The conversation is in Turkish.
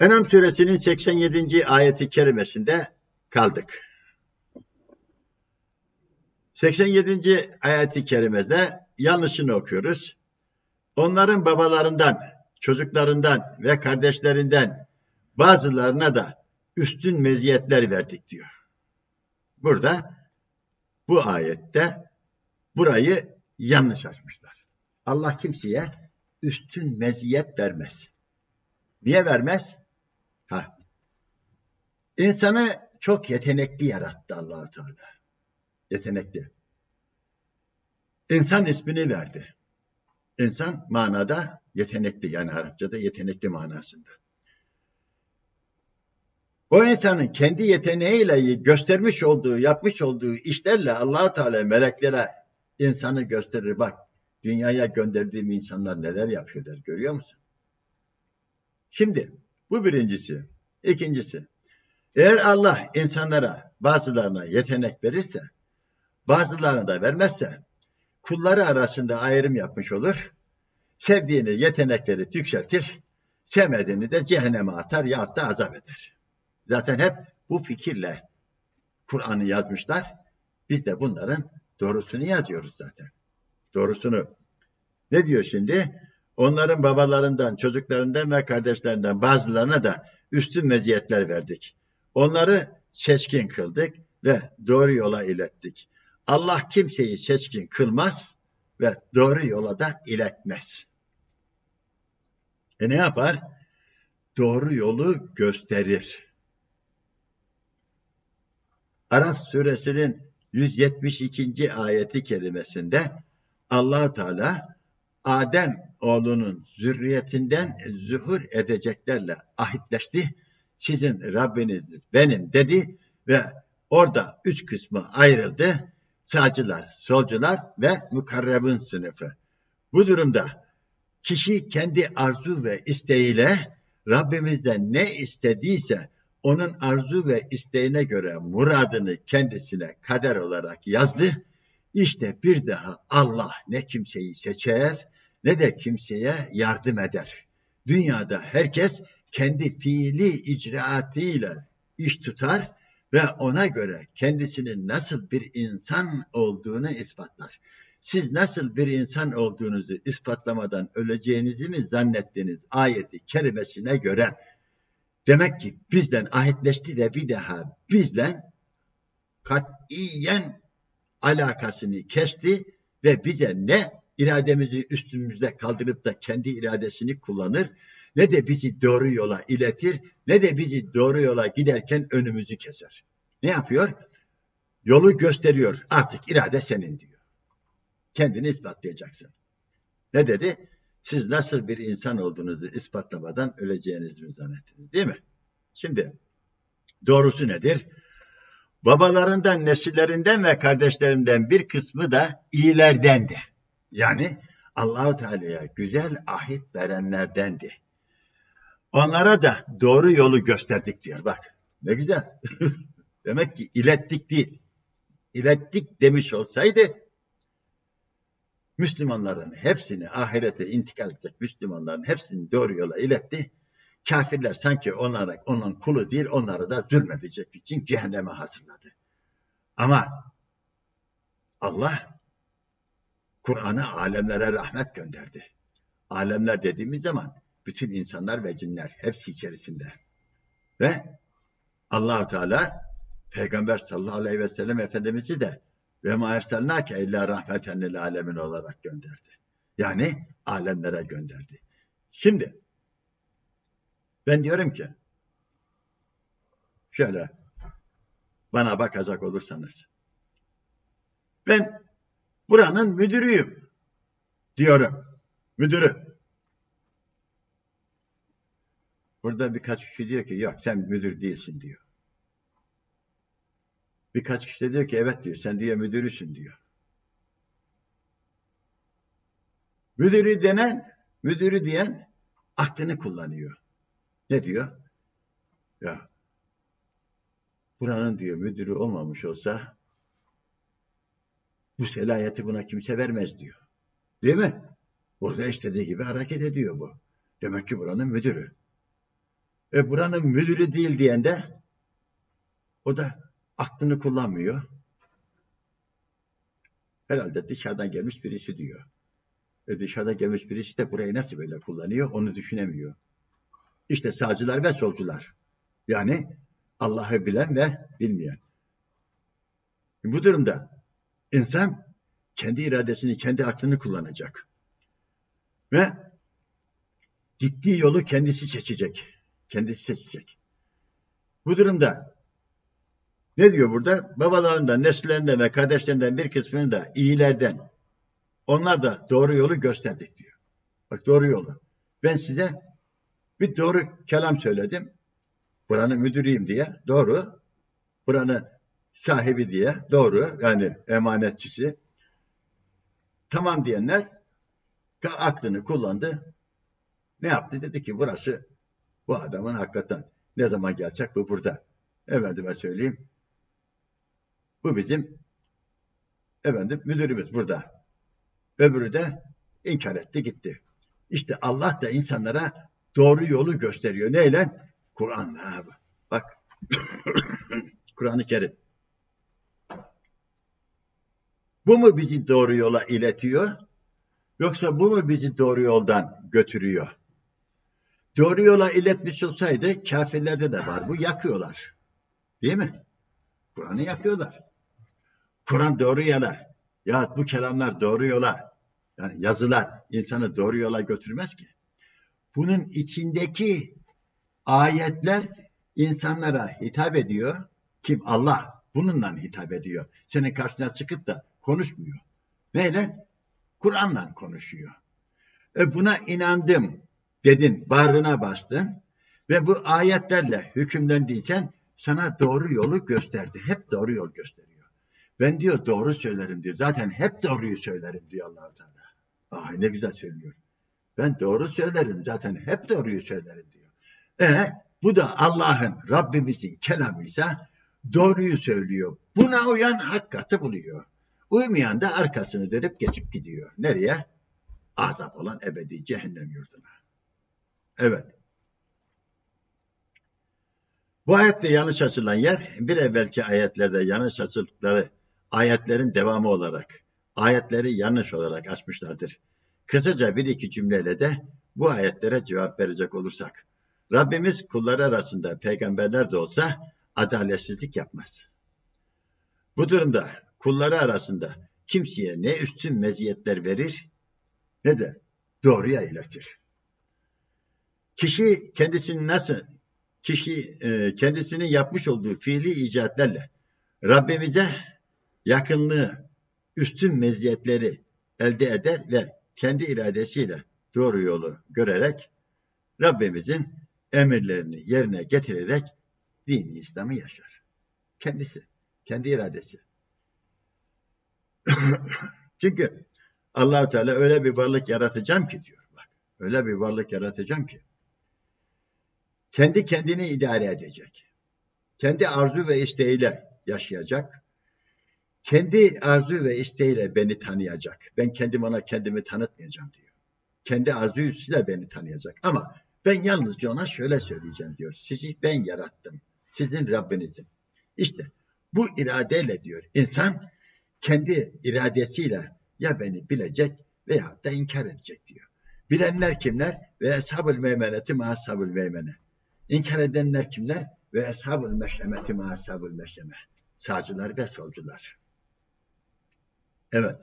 Enam suresinin 87. ayeti kerimesinde kaldık. 87. ayeti kerimede yanlışını okuyoruz. Onların babalarından, çocuklarından ve kardeşlerinden bazılarına da üstün meziyetler verdik diyor. Burada bu ayette burayı yanlış açmışlar. Allah kimseye üstün meziyet vermez. Niye vermez? Ha. İnsanı çok yetenekli yarattı allah Teala. Yetenekli. İnsan ismini verdi. İnsan manada yetenekli yani Arapçada yetenekli manasında. O insanın kendi yeteneğiyle göstermiş olduğu, yapmış olduğu işlerle allah Teala meleklere insanı gösterir. Bak dünyaya gönderdiğim insanlar neler yapıyorlar görüyor musun? Şimdi bu birincisi. İkincisi eğer Allah insanlara bazılarına yetenek verirse bazılarına da vermezse kulları arasında ayrım yapmış olur. Sevdiğini yetenekleri yükseltir, sevmediğini de cehenneme atar ya da azap eder. Zaten hep bu fikirle Kur'an'ı yazmışlar. Biz de bunların doğrusunu yazıyoruz zaten. Doğrusunu. Ne diyor şimdi? Onların babalarından, çocuklarından ve kardeşlerinden bazılarına da üstün meziyetler verdik. Onları seçkin kıldık ve doğru yola ilettik. Allah kimseyi seçkin kılmaz ve doğru yola da iletmez. E ne yapar? Doğru yolu gösterir. Araf suresinin 172. ayeti kelimesinde allah Teala Adem oğlunun zürriyetinden zuhur edeceklerle ahitleşti. Sizin Rabbiniz benim dedi ve orada üç kısmı ayrıldı. Sağcılar, solcular ve mukarrebin sınıfı. Bu durumda kişi kendi arzu ve isteğiyle Rabbimizden ne istediyse onun arzu ve isteğine göre muradını kendisine kader olarak yazdı. İşte bir daha Allah ne kimseyi seçer ne de kimseye yardım eder. Dünyada herkes kendi fiili icraatıyla iş tutar ve ona göre kendisinin nasıl bir insan olduğunu ispatlar. Siz nasıl bir insan olduğunuzu ispatlamadan öleceğinizi mi zannettiniz ayeti kerimesine göre demek ki bizden ahitleşti de bir daha bizden katiyen alakasını kesti ve bize ne irademizi üstümüzde kaldırıp da kendi iradesini kullanır ne de bizi doğru yola iletir ne de bizi doğru yola giderken önümüzü keser. Ne yapıyor? Yolu gösteriyor. Artık irade senin diyor. Kendini ispatlayacaksın. Ne dedi? Siz nasıl bir insan olduğunuzu ispatlamadan öleceğinizi mi zannettiniz? Değil mi? Şimdi doğrusu nedir? Babalarından, nesillerinden ve kardeşlerinden bir kısmı da iyilerdendi. Yani Allahu Teala'ya güzel ahit verenlerdendi. Onlara da doğru yolu gösterdik diyor. Bak ne güzel. Demek ki ilettik değil. İlettik demiş olsaydı Müslümanların hepsini ahirete intikal edecek Müslümanların hepsini doğru yola iletti. Kafirler sanki onlara onun kulu değil onları da zulmedecek için cehenneme hazırladı. Ama Allah Kur'an'ı alemlere rahmet gönderdi. Alemler dediğimiz zaman bütün insanlar ve cinler hepsi içerisinde. Ve allah Teala Peygamber sallallahu aleyhi ve sellem Efendimiz'i de ve ma erselnake illa rahmeten lil alemin olarak gönderdi. Yani alemlere gönderdi. Şimdi ben diyorum ki şöyle bana bakacak olursanız ben buranın müdürüyüm diyorum. Müdürü. Burada birkaç kişi diyor ki yok sen müdür değilsin diyor. Birkaç kişi de diyor ki evet diyor sen diye müdürüsün diyor. Müdürü denen, müdürü diyen aklını kullanıyor. Ne diyor? Ya buranın diyor müdürü olmamış olsa bu selayeti buna kimse vermez diyor. Değil mi? Burada istediği gibi hareket ediyor bu. Demek ki buranın müdürü. E buranın müdürü değil diyen de o da aklını kullanmıyor. Herhalde dışarıdan gelmiş birisi diyor. E dışarıdan gelmiş birisi de burayı nasıl böyle kullanıyor onu düşünemiyor. İşte sağcılar ve solcular. Yani Allah'ı bilen ve bilmeyen. Bu durumda insan kendi iradesini, kendi aklını kullanacak. Ve gittiği yolu kendisi seçecek. Kendisi seçecek. Bu durumda ne diyor burada? Babalarından, nesillerinden ve kardeşlerinden bir kısmını da iyilerden onlar da doğru yolu gösterdik diyor. Bak doğru yolu. Ben size bir doğru kelam söyledim. Buranın müdürüyüm diye. Doğru. Buranın sahibi diye. Doğru. Yani emanetçisi. Tamam diyenler aklını kullandı. Ne yaptı? Dedi ki burası bu adamın hakikaten ne zaman gelecek bu burada. Efendime söyleyeyim. Bu bizim efendim müdürümüz burada. Öbürü de inkar etti gitti. İşte Allah da insanlara doğru yolu gösteriyor. Neyle? Kur'an'la abi. Bak. Kur'an-ı Kerim. Bu mu bizi doğru yola iletiyor? Yoksa bu mu bizi doğru yoldan götürüyor? Doğru yola iletmiş olsaydı kafirlerde de var. Bu yakıyorlar. Değil mi? Kur'an'ı yakıyorlar. Kur'an doğru yola. Ya bu kelamlar doğru yola. Yani yazılar insanı doğru yola götürmez ki. Bunun içindeki ayetler insanlara hitap ediyor. Kim? Allah. Bununla hitap ediyor. Senin karşına çıkıp da konuşmuyor. Neyle? Kur'an'la konuşuyor. E buna inandım dedin, bağrına bastın ve bu ayetlerle hükümlendiysen sana doğru yolu gösterdi. Hep doğru yol gösteriyor. Ben diyor doğru söylerim diyor. Zaten hep doğruyu söylerim diyor allah Teala. Ah ne güzel söylüyor. Ben doğru söylerim zaten hep doğruyu söylerim diyor. E bu da Allah'ın Rabbimizin kelamıysa doğruyu söylüyor. Buna uyan hakikati buluyor. Uymayan da arkasını dönüp geçip gidiyor. Nereye? Azap olan ebedi cehennem yurduna. Evet. Bu ayette yanlış açılan yer bir evvelki ayetlerde yanlış açıldıkları ayetlerin devamı olarak ayetleri yanlış olarak açmışlardır. Kısaca bir iki cümleyle de bu ayetlere cevap verecek olursak. Rabbimiz kulları arasında peygamberler de olsa adaletsizlik yapmaz. Bu durumda kulları arasında kimseye ne üstün meziyetler verir ne de doğruya iletir. Kişi kendisini nasıl kişi e, kendisinin yapmış olduğu fiili icatlerle Rabbimize yakınlığı, üstün meziyetleri elde eder ve kendi iradesiyle doğru yolu görerek Rabbimizin emirlerini yerine getirerek dini İslam'ı yaşar. Kendisi, kendi iradesi. Çünkü Allahu Teala öyle bir varlık yaratacağım ki diyor. Bak, öyle bir varlık yaratacağım ki kendi kendini idare edecek. Kendi arzu ve isteğiyle yaşayacak. Kendi arzu ve isteğiyle beni tanıyacak. Ben kendim ona kendimi tanıtmayacağım diyor. Kendi arzuyla beni tanıyacak. Ama ben yalnızca ona şöyle söyleyeceğim diyor. Sizi ben yarattım. Sizin Rabbinizim. İşte bu iradeyle diyor insan kendi iradesiyle ya beni bilecek veya da inkar edecek diyor. Bilenler kimler? Ve eshabül meymeneti ma eshabül meymene. İnkar edenler kimler? Ve eshabül meşemeti ma eshabül meşeme. Sağcılar ve solcular. Evet.